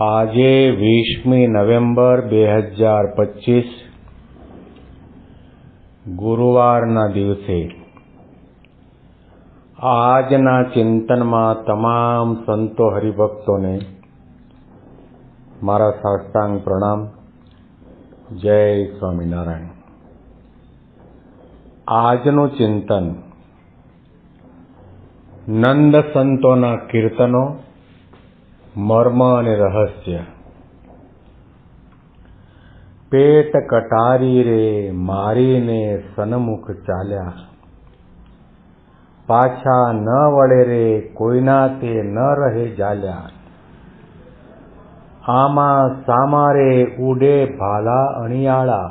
આજે વીસમી નવેમ્બર બે હજાર પચીસ, ગુરુવારના દિવસે. આજના ચિંતનમાં તમામ સંતો હરિભક્તોને મારા સાષ્ટાંગ પ્રણામ. જય સ્વામિનારાયણ. આજનું ચિંતન નંદ સંતોના કીર્તનો મર્મ અને રહસ્ય પેટ કટારી રે મારીને સન્મુખ ચાલ્યા પાછા ન વળે રે કોઈના તે ન રહે જાલ્યા આમાં સામારે ઉડે ભાલા અણિયાળા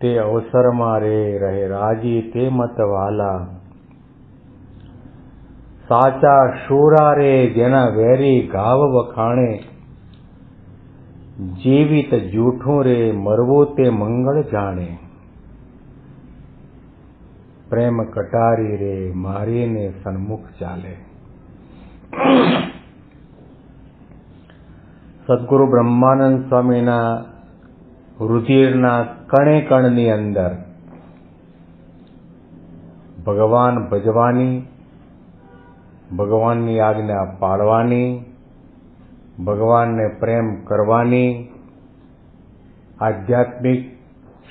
તે અવસરમાં રે રહે રાજી તે મત વાલા સાચા શૂરા રે જેના વેરી ગાવ વખાણે, જીવિત જૂઠું રે મરવું તે મંગળ જાણે. પ્રેમ કટારી રે મારીને સન્મુખ ચાલે. સદગુરુ બ્રહ્માનંદ સ્વામીના રુધિરના કણે કણની અંદર ભગવાન ભજવાની ભગવાનની આજ્ઞા પાળવાની, ભગવાનને પ્રેમ કરવાની, આધ્યાત્મિક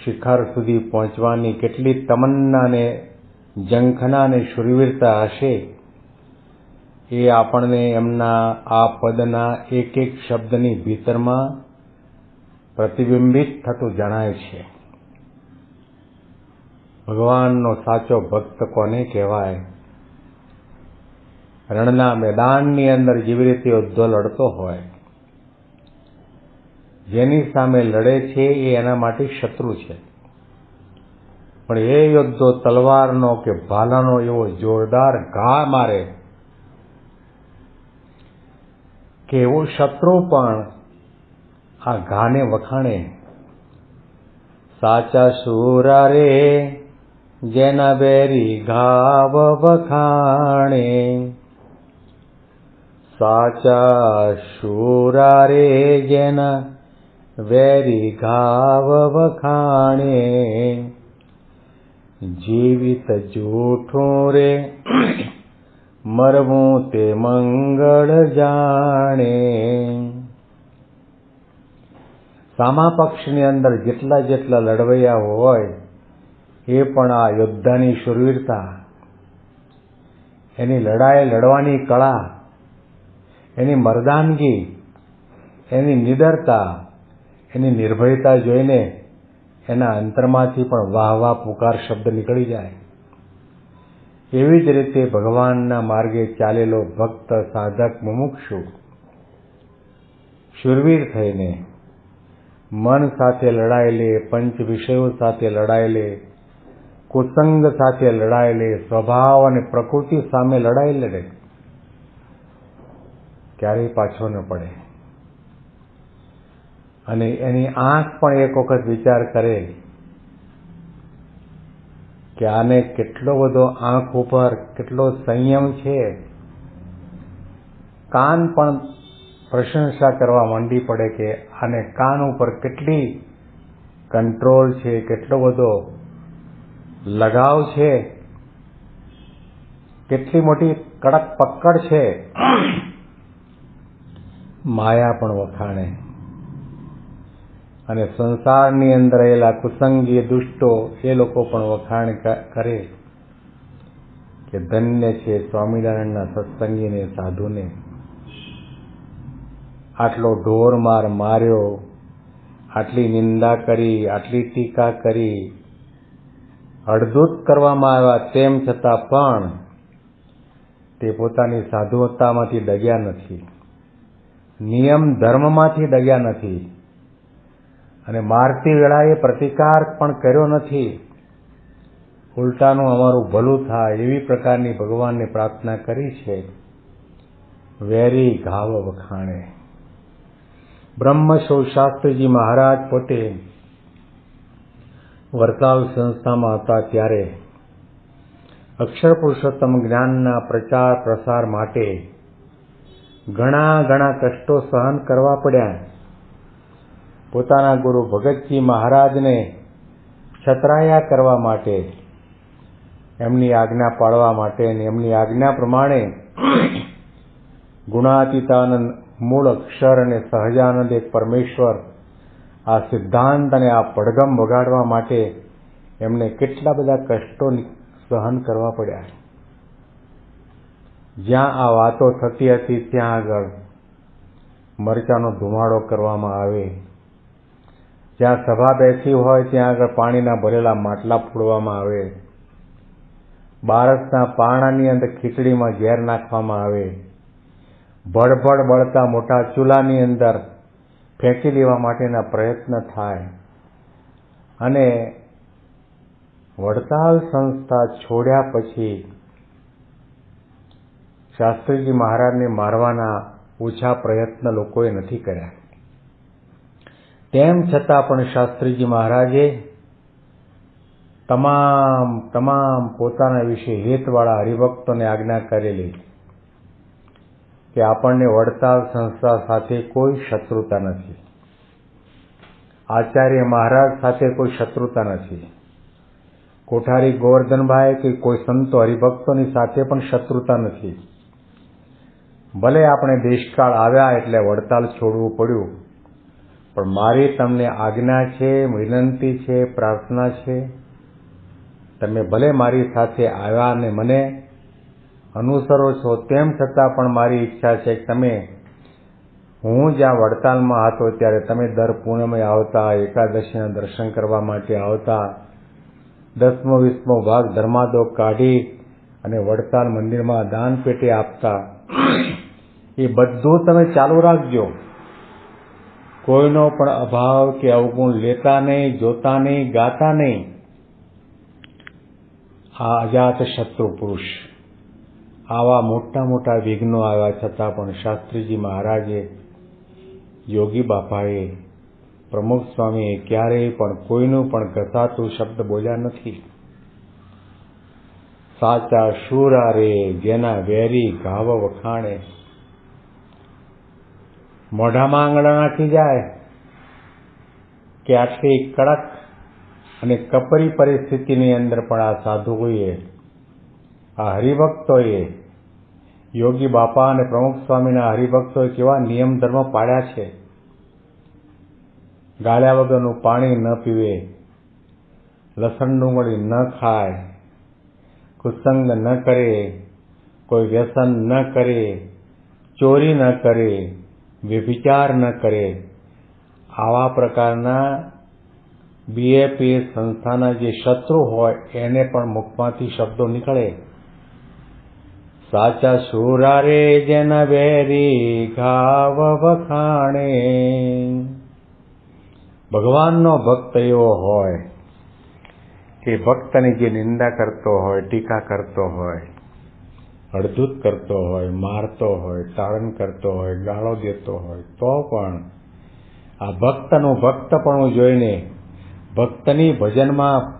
શિખર સુધી પહોંચવાની કેટલી તમન્નાને ને ઝંખના શુરવીરતા હશે, એ આપણને એમના આ પદના એક એક શબ્દની ભીતરમાં પ્રતિબિંબિત થતું જણાય છે. ભગવાનનો સાચો ભક્ત કોને કહેવાય? રણના મેદાનની અંદર જેવી રીતે યોદ્ધો લડતો હોય, જેની સામે લડે છે એ એના માટે શત્રુ છે. પણ એ યોદ્ધો તલવારનો કે ભાલાનો એવો જોરદાર ઘા મારે કે એવો શત્રુ પણ આ ઘાને વખાણે. સાચા સુરા રે જેના બેરી ઘાવ વખાણે. જેના વેરી ઘાવ વખાણે જીવિત જૂઠું રે મરવું તે મંગળ જાણે સામા પક્ષની અંદર જેટલા જેટલા લડવૈયા હોય એ પણ આ યોદ્ધાની શુરવીરતા એની લડાઈ લડવાની કળા એની મર્દાનગી, એની નિડરતા, એની નિર્ભયતા જોઈને એના અંતરમાંથી પણ વાહ વાહ પુકાર શબ્દ નીકળી જાય. એવી જ રીતે ભગવાનના માર્ગે ચાલેલો ભક્ત, સાધક, મુમુક્ષુ શુરવીર થઈને મન સાથે લડાયેલે, પંચ વિષયો સાથે લડાયેલે, કુસંગ સાથે લડાયેલે, સ્વભાવ અને પ્રકૃતિ સામે લડાઈ લડે. ક્યારેય પાછો ન પડે. અને એની આંખ પણ એક વખત વિચાર કરે કે આને કેટલો બધો આંખ ઉપર કેટલો સંયમ છે. કાન પણ પ્રશંસા કરવા માંડી પડે કે આને કાન ઉપર કેટલી કંટ્રોલ છે, કેટલો બધો લગાવ છે. કેટલી મોટી કડક પકડ છે. માયા પણ વખાણે. અને સંસારની અંદર રહેલા કુસંગી દુષ્ટો એ લોકો પણ વખાણ કરે કે ધન્ય છે સ્વામિનારાયણના સત્સંગીને, સાધુને. આટલો ઢોર માર માર્યો, આટલી નિંદા કરી, આટલી ટીકા કરી અડધૂત કરવામાં આવ્યા તેમ છતાં પણ તે પોતાની સાધુતામાંથી ડગ્યા નથી. નિયમ ધર્મમાંથી ડગ્યા નથી. અને મારતી વેળાએ પ્રતિકાર પણ કર્યો નથી. ઉલટાનું અમારું ભલું થાય એવી પ્રકારની ભગવાનને પ્રાર્થના કરી છે. વેરી ઘાવ વખાણે. બ્રહ્મ શાસ્ત્રીજી મહારાજ પોતે વરતાલ સંસ્થામાં હતા ત્યારે અક્ષર પુરુષોત્તમ જ્ઞાનના પ્રચાર પ્રસાર માટે ઘણા ઘણા કષ્ટો સહન કરવા પડ્યા. પોતાના ગુરુ ભગતજી મહારાજને છતરાયા કરવા માટે, એમની આજ્ઞા પાળવા માટે અને એમની આજ્ઞા પ્રમાણે ગુણાતીતાનંદ મૂળ અક્ષર અને સહજાનંદ એક પરમેશ્વર આ સિદ્ધાંત અને આ પડગમ વગાડવા માટે એમને કેટલા બધા કષ્ટો સહન કરવા પડ્યા. જ્યાં આ વાતો થતી હતી ત્યાં આગળ મરચાનો ધુમાડો કરવામાં આવે. જ્યાં સભા બેસી હોય ત્યાં આગળ પાણીના ભરેલા માટલા ફોડવામાં આવે. બારસના પાણાની અંદર ખીચડીમાં ઝેર નાખવામાં આવે. ભડભડ બળતા મોટા ચૂલાની અંદર ફેંકી દેવા માટેના પ્રયત્ન થાય. અને વડતાલ સંસ્થા છોડ્યા પછી શાસ્ત્રીજી મહારાજને મારવાના ઓછા પ્રયત્ન લોકોએ નથી કર્યા. તેમ છતાં પણ શાસ્ત્રીજી મહારાજે તમામ તમામ પોતાના વિશે હેતવાળા હરિભક્તોને આજ્ઞા કરેલી કે આપણને વડતાલ સંસ્થા સાથે કોઈ શત્રુતા નથી. આચાર્ય મહારાજ સાથે કોઈ શત્રુતા નથી. કોઠારી ગોવર્ધનભાઈ કે કોઈ સંતો હરિભક્તોની સાથે પણ શત્રુતા નથી. ભલે આપણે દેશકાળ આવ્યા એટલે વડતાલ છોડવું પડ્યું, પણ મારી તમને આજ્ઞા છે, વિનંતી છે, પ્રાર્થના છે. તમે ભલે મારી સાથે આવ્યા અને મને અનુસરો છો, તેમ છતાં પણ મારી ઈચ્છા છે કે તમે, હું જ્યાં વડતાલમાં હતો ત્યારે તમે દર પૂનમે આવતા, એકાદશીના દર્શન કરવા માટે આવતા, દસમો, વીસમો ભાગ ધર્માદો કાઢી અને વડતાલ મંદિરમાં દાન પેટે આપતા. એ બધું તમે ચાલુ રાખજો. કોઈનો પણ અભાવ કે અવગુણ લેતા નહીં, જોતા નહીં, ગાતા નહીં. આ અજાત શત્રુ પુરુષ. આવા મોટા મોટા વિઘ્નો આવ્યા છતાં પણ શાસ્ત્રીજી મહારાજે, યોગી બાપાએ પ્રમુખ સ્વામીએ ક્યારેય પણ કોઈનું પણ ઘસાતું શબ્દ બોલ્યા નથી. સાચા શુરા રે, જેના વેરી ઘાવ વખાણે મોઢામાં આંગળા નાખી જાય કે આટલી કડક અને કપરી પરિસ્થિતિની અંદર પણ આ સાધુઓએ, આ હરિભક્તોએ, યોગી બાપા અને પ્રમુખ સ્વામીના હરિભક્તોએ કેવા નિયમ ધર્મ પાડ્યા છે. ગાળ્યા વગરનું પાણી ન પીવે, લસણ ડુંગળી ન ખાય, કુસંગ ન કરે, કોઈ વ્યસન ન કરે, ચોરી ન કરે વ્યભિચાર ન કરે, આવા પ્રકારના બીએપી સંસ્થાના જે શત્રુ હોય, એને પણ મુખમાંથી શબ્દો નીકળે. સાચા સુરા રે જેના વેરી ઘાવ વખાણે. ભગવાનનો ભક્ત એવો હોય, કે ભક્તની જે નિંદા કરતો હોય, ટીકા કરતો હોય અડધૂત કરતો હોય, મારતો હોય તાળન કરતો હોય, ગાળો દેતો હોય, તો પણ આ ભક્તનું ભક્તપણું જોઈને ભક્તની ભજનમાં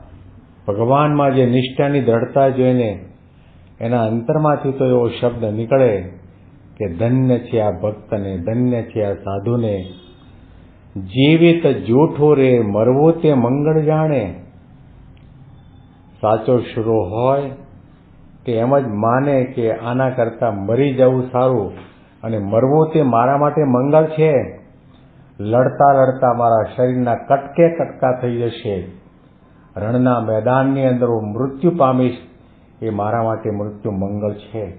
ભગવાનમાં જે નિષ્ઠાની દ્રઢતા જોઈને એના અંતરમાંથી તો એવો શબ્દ નીકળે કે ધન્ય છે આ ભક્તને, ધન્ય છે આ સાધુને. જીવિત જૂઠો રે, મરવો તે મંગળ જાણે. સાચો શુરો હોય તે એમ જ માને કે આના કરતાં મરી જવું સારું અને મરવું તે મારા માટે મંગળ છે? લડતા લડતા મારા શરીરના કટકે કટકા થઈ જશે. રણના મેદાનની અંદર હું મૃત્યુ પામીશ. એ મારા માટે મૃત્યુ મંગળ છે.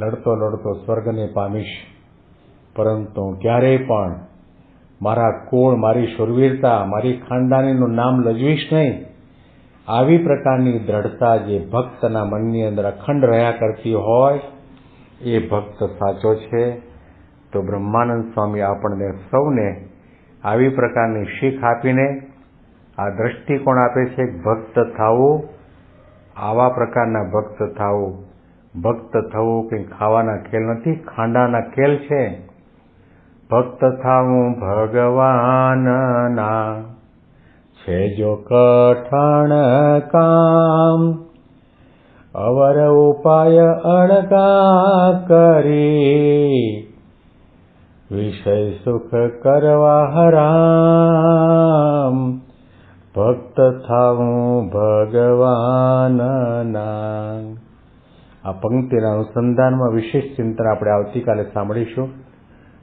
લડતો લડતો સ્વર્ગને પામીશ. પરંતુ ક્યારેય પણ મારા કોળ મારી શુરવીરતા, મારી ખાનદાનીનું નામ લજવીશ નહીં. આવી પ્રકારની દ્રઢતા જે ભક્તના મનની અંદર અખંડ રહ્યા કરતી હોય, એ ભક્ત સાચો છે. તો બ્રહ્માનંદ સ્વામી આપણને સૌને આવી પ્રકારની શીખ આપીને, આ દ્રષ્ટિકોણ આપે છે ભક્ત થવું આવા પ્રકારના ભક્ત થવું ભક્ત થવું કંઈ ખાવાના ખેલ નથી, ખાંડાના ખેલ છે. ભક્ત થવું ભગવાનના. છે જો કઠણ કામ અવર ઉપાય અણકા કરી વિષય સુખ કરવા હરામ ભક્ત થાવું ભગવાનના આ પંક્તિના અનુસંધાનમાં વિશેષ ચિંતન આપણે આવતીકાલે સાંભળીશું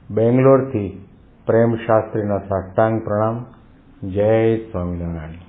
બેંગ્લોરથી પ્રેમ શાસ્ત્રીના સાષ્ટાંગ પ્રણામ જય સ્વામિનારાયણ.